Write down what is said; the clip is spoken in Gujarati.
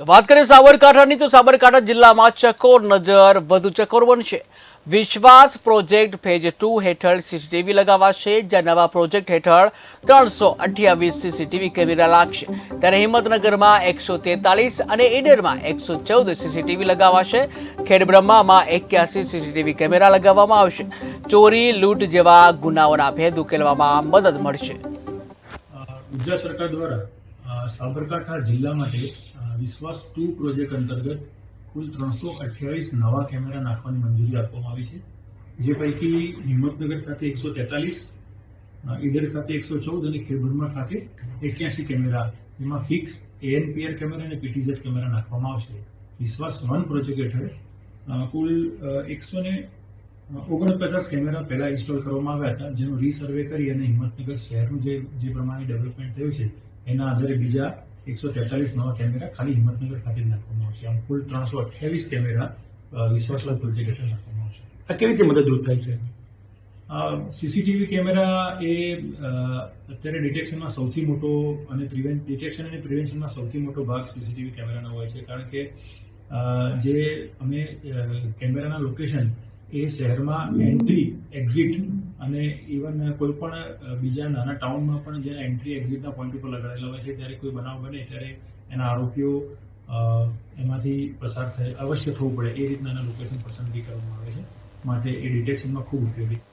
તો વાત કરીએ સાબરકાંઠાની, તો સાબરકાંઠા જિલ્લામાં ચકોર નજર વધુ ચકોર બનશે. વિશ્વાસ પ્રોજેક્ટ ફેઝ ટુ હેઠળ સીસીટીવી લગાવાશે, જ્યાં નવા પ્રોજેક્ટ હેઠળ ત્રણસો અઠ્યાવીસ સીસીટીવી કેમેરા લાગશે. ત્યારે હિંમતનગરમાં એકસો તેતાલીસ અને ઈડરમાં એકસો ચૌદ સીસીટીવી લગાવાશે. ખેડબ્રહ્મામાં એક્યાસી સીસીટીવી કેમેરા લગાવવામાં આવશે. ચોરી, લૂંટ જેવા ગુનાઓના ભેદ ઉકેલવામાં મદદ મળશે. ગુજરાત સરકાર દ્વારા સાબરકાંઠા જિલ્લા માટે વિશ્વાસ ટુ પ્રોજેક્ટ અંતર્ગત કુલ ત્રણસો અઠ્યાવીસ નવા કેમેરા નાખવાની મંજૂરી આપવામાં આવી છે. જે પૈકી હિંમતનગર ખાતે એકસો તેતાલીસ ઈડર ખાતે એકસો ચૌદ અને ખેડબ્રહ્મા ખાતે એક્યાસી કેમેરા, એમાં ફિક્સ એએનપીઆર કેમેરા અને પીટીઝેડ કેમેરા નાખવામાં આવશે. વિશ્વાસ વન પ્રોજેક્ટ હેઠળ કુલ એકસો ને ઓગણપચાસ કેમેરા પહેલા ઇન્સ્ટોલ કરવામાં આવ્યા હતા, જેનું રીસર્વે કરી અને હિંમતનગર શહેરનું જે જે પ્રમાણે ડેવલપમેન્ટ થયું છે એના આધારે બીજા એકસો તેતાલીસ નવા કેમેરા ખાલી હિંમતનગર ખાતે જ નાખવામાં આવશે. આમ કુલ ત્રણસો અઠ્યાવીસ કેમેરા વિશ્વાસલાલ પ્રોજેક્ટ હેઠળ નાખવામાં આવશે. આ કેવી રીતે મદદરૂપ થાય છે? સીસીટીવી કેમેરા એ અત્યારે ડિટેક્શનમાં સૌથી મોટો અને પ્રિવેન્ટ ડિટેક્શન અને પ્રિવેન્શનમાં સૌથી મોટો ભાગ સીસીટીવી કેમેરાનો હોય છે. કારણ કે જે અમે કેમેરાના લોકેશન એ શહેરમાં એન્ટ્રી એક્ઝિટ અને ઇવન કોઈ પણ બીજા નાના ટાઉનમાં પણ જ્યારે એન્ટ્રી એક્ઝિટના પોઈન્ટ ઉપર લગાડેલા હોય છે, ત્યારે કોઈ બનાવ બને, ત્યારે એના આરોપીઓ એમાંથી પસાર થાય અવશ્ય થવું પડે. એ રીતના એના લોકેશન પસંદગી કરવામાં આવે છે. માટે એ ડિટેક્શનમાં ખૂબ ઉપયોગી.